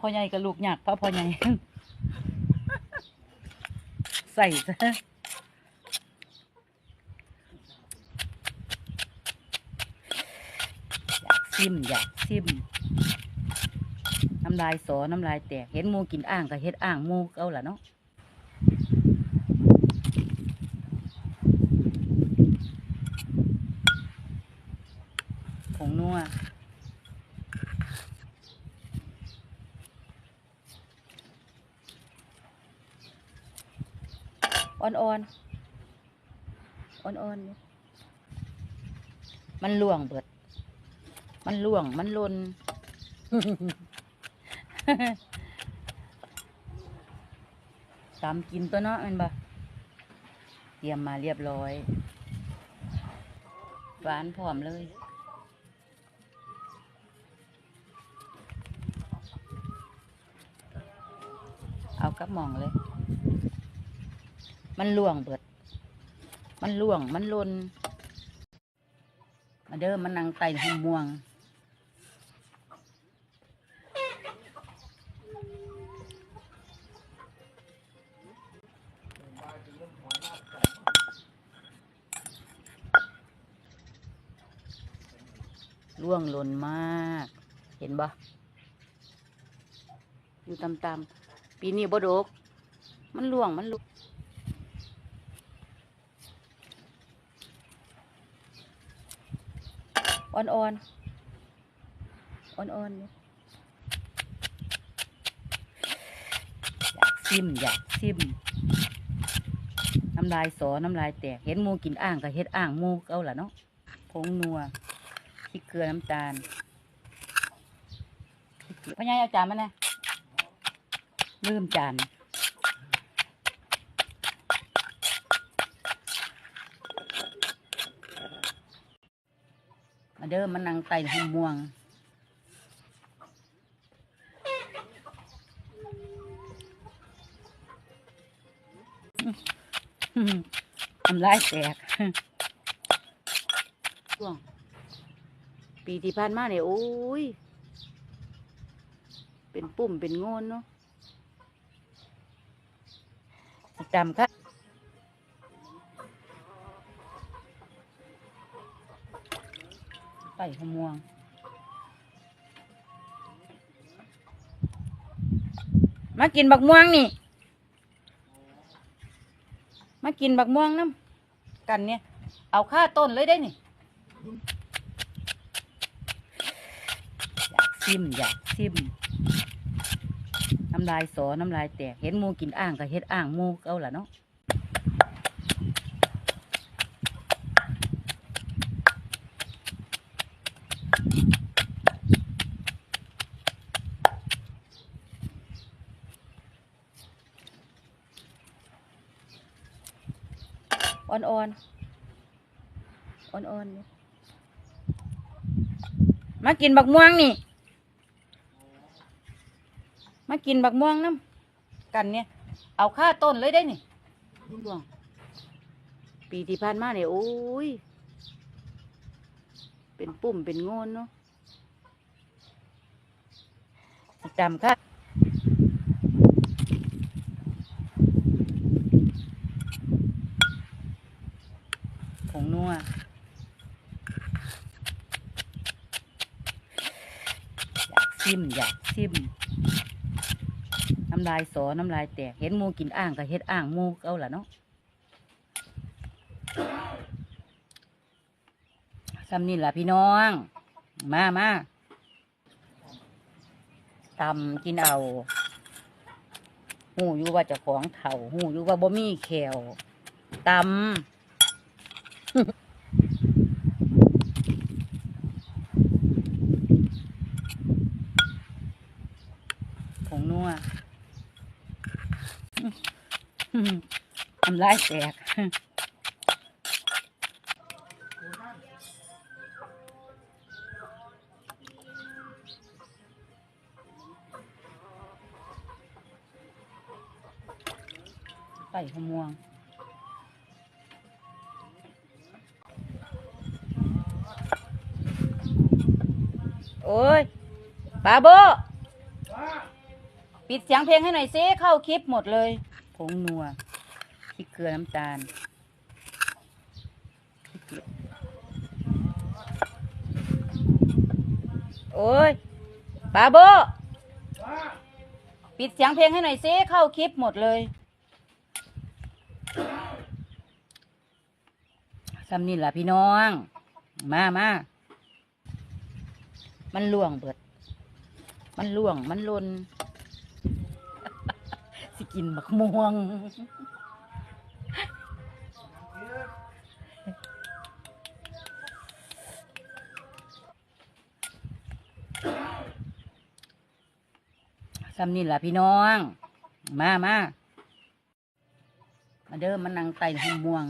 พ่อใหญ่กับลูกหยากเพราะพ่อใหญ่ ใส่ซะอยากซิมอยากซิมน้ำลายสอน้ำลายแตก เห็นมูกินอ่างก็เฮ็ดอ่างมูเก่าล่ะเนาะผงนัว อ่อนๆ อ่อนๆอยู่มันล่วงเบิด มันล่วง มันลนตามกินตัวเนาะมันบ่เตรียมมาเรียบร้อย หวานพร้อมเลยเอากับมองเลย มันล่วงเบิด มันล่วง มันลนมาเด้อมันนังไตหมม่วงร่วงหล่นมาก เห็นบ่อยู่ตามๆปีนี้บ่ดก มันร่วงมันลุก อ่อนๆ อ่อนๆ อยากซิม อยากซิม น้ำลายสอ น้ำลายแตก เห็นมูกินอ่างก็เฮ็ดอ่างมูเก่าล่ะเนาะผงนัวพริกเกลือน้ำตาลพ่อใหญ่เอาจานมาแน่ลืมจาน เด้อมันนังไต่หมม่วง ทำลายแตกช่วง ปีที่ผ่านมาเนี่ยโอ้ย เป็นปุ่มเป็นโงนเนาะจำค่ะ ไปขมวงมากินบักม่วงนี่ มากินบักม่วงน้ำกันเนี่ย เอาค่าต้นเลยได้นี่ อยากซิม อยากซิม น้ำลายสอน้ำลายแตก เห็นมูกินอ่างก็เฮ็ดอ่างมูเก่าล่ะเนาะ อ่อนๆ อ่อนๆอยู่มากินบักม่วงนี่ มากินบักม่วงน้ำกันเนี่ย เอาค่าต้นเลยได้นี่ช่วง ปีที่ผ่านมาเนี่ยโอ้ย เป็นปุ่มเป็นโงนเนาะจำค่ะ ผงนัวอยากซิมอยากซิมน้ำลายสอน้ำลายแตก เห็นหมูกินอ่างก็เฮ็ดอ่างหมูเก่าล่ะเนาะซ้ำนี่ล่ะพี่น้อง มามาตำกินเอาหูอยู่ว่าจะของเถ่าหูอยู่ว่าบ่มีแขวตำผงนัว ทำลายแตกไก่ขมวงโอ้ยปาโบ ปิดเสียงเพลงให้หน่อยซิเข้าคลิปหมดเลยผงนัวพริกเกลือน้ำตาลพริกเกลือโอ้ยบาโบปิดเสียงเพลงให้หน่อยซิเข้าคลิปหมดเลยซ้ำนี่แหละพี่น้อง มามามันล่วงเบิด มันล่วง มันลน กินบักม่วงซ้ำนี่ล่ะพี่น้อง มามามาเด้อมันนั่งไต่หมม่วง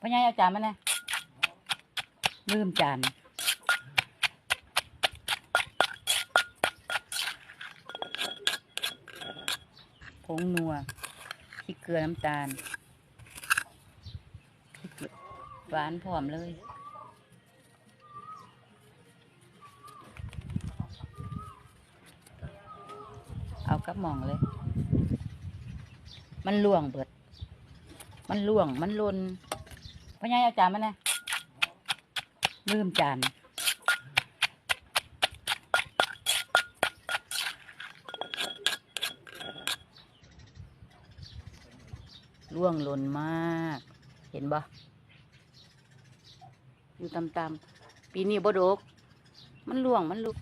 พ่อใหญ่เอาจานมาแน่ลืมจาน งนัวพริกเกลือน้ำตาลพริกหวานพร้อมเลยเอากับมองเลย มันล่วงเบิด มันล่วง มันลนพ่อใหญ่เอาจานมาแน่ลืมจาน ล่วงหล่นมาก เห็นบ่อยู่ตำๆปีนี้บ่ดก มันล่วงมันลุก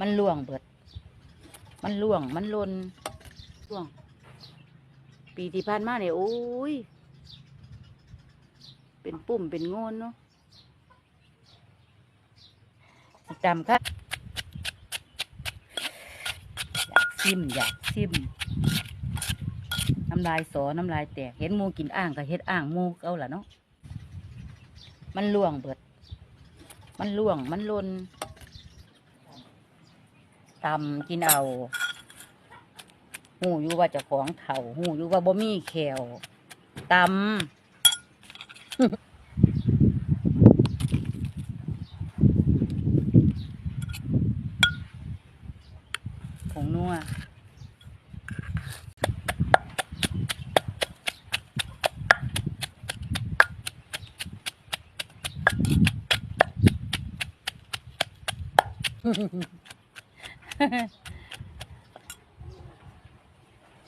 มันล่วงเบิด มันล่วงมันหลนล่วง ปีที่ผ่านมาเนี่ยโอ้ย เป็นปุ่มเป็นโงนเนาะจำครับอยากซิมอยากซิม น้ำลายสอน้ำลายแตก เห็นหมูกินอ่างก็เฮ็ดอ่างหมูเก้าล่ะเนาะ มันล่วงเบิด มันล่วง มันลนตำกินเอาหูอยู่ว่าจะของเถ่าหูอยู่ว่าบ่มีแขวตำ ผงนัว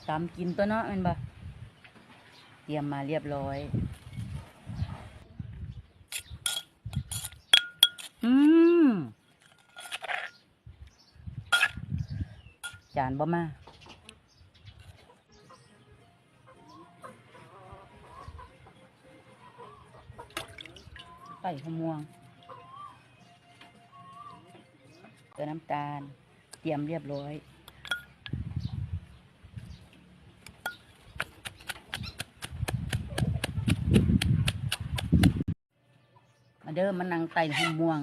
ตามกินตัวเนาะมันบ่เตรียมมาเรียบร้อยอืมจานบ่มาใส่ขมวง เติมน้ำตาล เตรียมเรียบร้อยมาเด้อมันนั่งไต่หมม่วง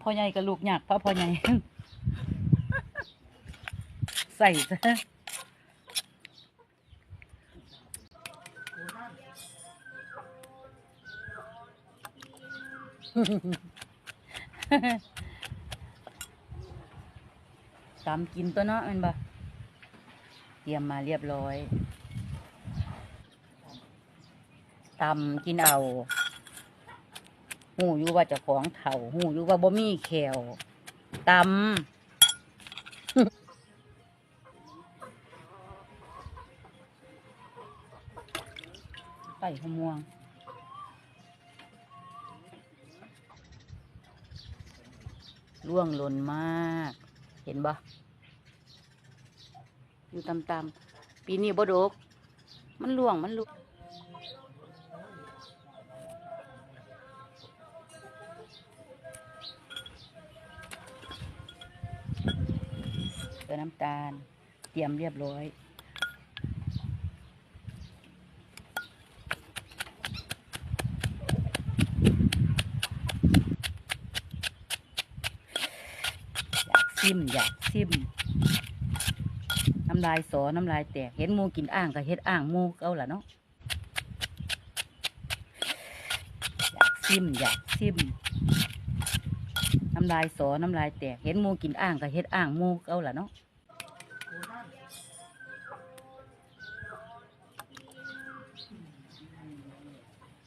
พ่อใหญ่กับลูกหยักพ่อพ่อใหญ่ ใส่ซะ ตามกินตัวเนาะมันบ่เตรียมมาเรียบร้อยตำกินเอาหูอยู่ว่าเจะของเถ่าหูอยู่ว่าบ่มีแขวตำไต่ขมวง ล่วงหล่นมาก เห็นบ่อยู่ตำๆปีนี้บ่ดก มันล่วงมันลุกเติมน้ำตาล เตรียมเรียบร้อย อยากซิมอยากชิมำลายสอน้ำลายแตก เห็นมูกินอ่างก็เฮ็ดอ่างมูเก้าล่ะเนาะอยากซิมอยากซิมน้ำลายสอน้ำลายแตก เห็นมูกินอ่างก็เฮ็ดอ่างมูเก้าล่ะเนาะ